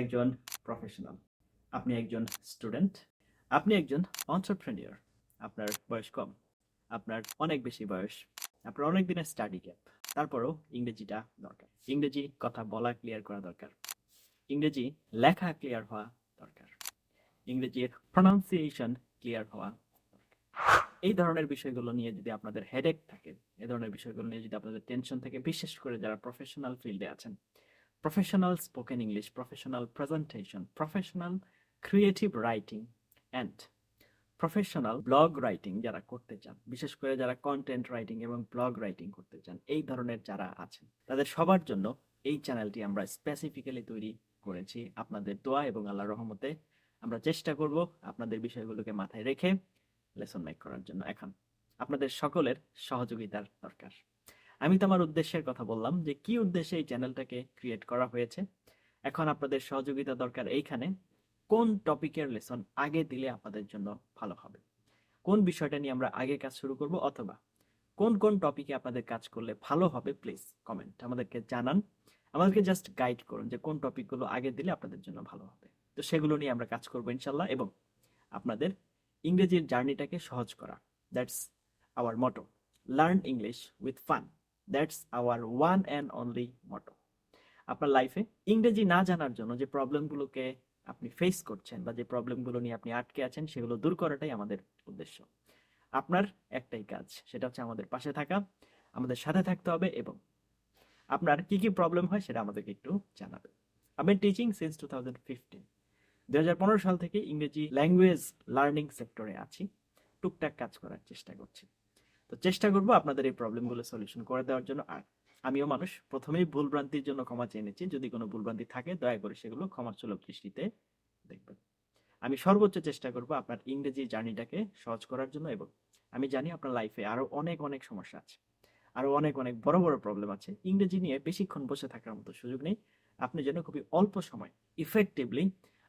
একজন প্রফেশনাল আপনি একজন স্টুডেন্ট আপনি একজন অন্টারপ্রেনিয়র আপনার বয়স কম, আপনার অনেক বেশি বয়স, আপনার অনেক দিনের স্টাডি গ্যাপ তারপরেও ইংরেজিটা দরকার, ইংরেজি কথা বলা ক্লিয়ার করা দরকার, ইংরেজি লেখা ক্লিয়ার হওয়া দরকার ইংরেজির প্রনাউন্সিয়েশন ক্লিয়ার হওয়া এই ধরনের বিষয়গুলো নিয়ে যদি আপনাদের হেডেক থাকে, এই ধরনের বিষয়গুলো নিয়ে যদি আপনাদের টেনশন থাকে, বিশেষ করে যারা প্রফেশনাল ফিল্ডে আছেন professional spoken English professional presentation professional creative writing and professional blog writing যারা করতে চান, বিশেষ করে যারা কন্টেন্ট রাইটিং এবং ব্লগ রাইটিং করতে চান, এই ধরনের যারা আছেন, তাদের সবার জন্য এই চ্যানেলটি আমরা স্পেসিফিক্যালি তৈরি করেছি। আপনাদের দোয়া এবং আল্লাহর রহমতে আমরা চেষ্টা করব আপনাদের বিষয়গুলোকে মাথায় রেখে লেসন মেক করার জন্য। এখন আপনাদের সকলের সহযোগিতার দরকার। আমি তো আমার উদ্দেশ্যের কথা বললাম যে, কি উদ্দেশ্যে এই চ্যানেলটাকে ক্রিয়েট করা হয়েছে? এখন আপনাদের সহযোগিতা দরকার এইখানে। কোন টপিকের লেসন আগে দিলে আপনাদের জন্য ভালো হবে? কোন বিষয়টা নিয়ে আমরা আগে কাজ শুরু করব অথবা কোন কোন টপিকে আপনাদের কাজ করলে ভালো হবে প্লিজ কমেন্ট আমাদেরকে জানান। আমাদেরকে জাস্ট গাইড করুন যে, কোন টপিকগুলো আগে দিলে আপনাদের জন্য ভালো হবে। তো সেগুলো নিয়ে আমরা কাজ করব ইনশাল্লাহ এবং আপনাদের ইংরেজির জার্নিটাকে সহজ করা। That's our motto learn English with fun that's our one and only motto আপনার লাইফে ইংরেজি না জানার জন্য যে প্রবলেমগুলোকে আপনি ফেস করছেন বা যে প্রবলেমগুলো নিয়ে আপনি আটকে আছেন, সেগুলো দূর করাটাই আমাদের উদ্দেশ্য। আপনার একটাই কাজ, সেটা হচ্ছে আমাদের পাশে থাকা, আমাদের সাথে থাকতে হবে এবং আপনার কি কি প্রবলেম হয় সেটা আমাদেরকে একটু জানাবেন। আমি teaching since two thousand fifteen সাল থেকে ইংরেজি ল্যাঙ্গুয়েজ লার্নিং সেক্টরে আছি। টুকটাক কাজ করার চেষ্টা করছি। তো চেষ্টা করব আপনাদের এই প্রবলেমগুলো সলিউশন করে দেওয়ার জন্য। আর আমিও মানুষ, প্রথমেই ভুলভ্রান্তির জন্য ক্ষমা চেয়ে নিচ্ছি। যদি কোনো ভুলভ্রান্তি থাকে, দয়া করে সেগুলো ক্ষমা সুলভ দৃষ্টিতে দেখবেন। আমি সর্বোচ্চ চেষ্টা করব আপনার ইংরেজি জার্নিটাকে সহজ করার জন্য এবং আমি জানি আপনার লাইফে আরও অনেক অনেক সমস্যা আছে। আরও অনেক অনেক বড় বড় প্রবলেম আছে। ইংরেজি নিয়ে বেশিক্ষণ বসে থাকার মতো সুযোগ নেই। আপনি যেন খুবই অল্প সময় ইফেক্টিভলি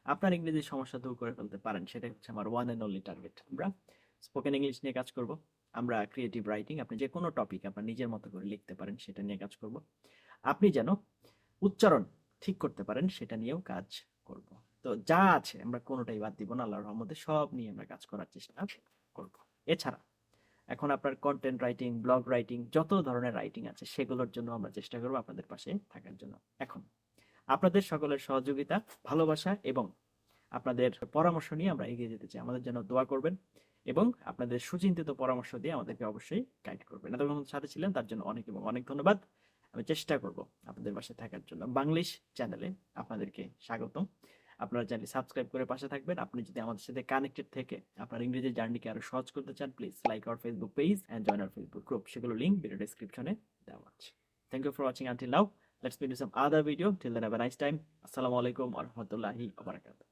আপনার ইংরেজি সমস্যা দূর করে ফেলতে পারেন। সেটাই হচ্ছে আমার ওয়ান অ্যান্ড অনলি টার্গেট আমরা স্পোকেন ইংলিশ নিয়ে কাজ করব। আমরা ক্রিয়েটিভ রাইটিং আপনি যে কোনো টপিক আপনার নিজের মতো করে লিখতে পারেন, সেটা নিয়ে কাজ করব। আপনি যেন উচ্চারণ ঠিক করতে পারেন, সেটা নিয়েও কাজ করব। তো যা আছে আমরা কোনোটাই বাদ দিব না, আল্লাহর রহমতে সব নিয়ে আমরা কাজ করার চেষ্টা করব। এছাড়া এখন আপনার কন্টেন্ট রাইটিং ব্লগ রাইটিং যত ধরনের রাইটিং আছে, সেগুলোর জন্য আমরা চেষ্টা করব আপনাদের পাশে থাকার জন্য। এখন আপনাদের সকলের সহযোগিতা, ভালোবাসা এবং আপনাদের পরামর্শ নিয়ে আমরা এগিয়ে যেতে চাই। আমাদের জন্য দোয়া করবেন। এবং আপনাদের সুচিন্তিত পরামর্শ দিয়ে আমাদেরকে অবশ্যই গাইড করবেন। এতক্ষণ সাথে ছিলেন তার জন্য অনেক এবং অনেক ধন্যবাদ। আমি চেষ্টা করব আপনাদের পাশে থাকার জন্য। বাংলিশ চ্যানেলে আপনাদেরকে স্বাগতম। আপনারা চ্যানেল সাবস্ক্রাইব করে পাশে থাকবেন। আপনি যদি আমাদের সাথে কানেক্টেড থেকে আপনার ইংরেজি জার্নিকে আরও সহজ করতে চান please like our Facebook page and join our Facebook group সেগুলো লিঙ্ক ভিডিও ডিসক্রিপশনে দেওয়া আছে। Thank you for watching until now Let's meet in some other video. Till then, have a nice time. Assalamu alaikum wa rahmatullahi wa barakatuh.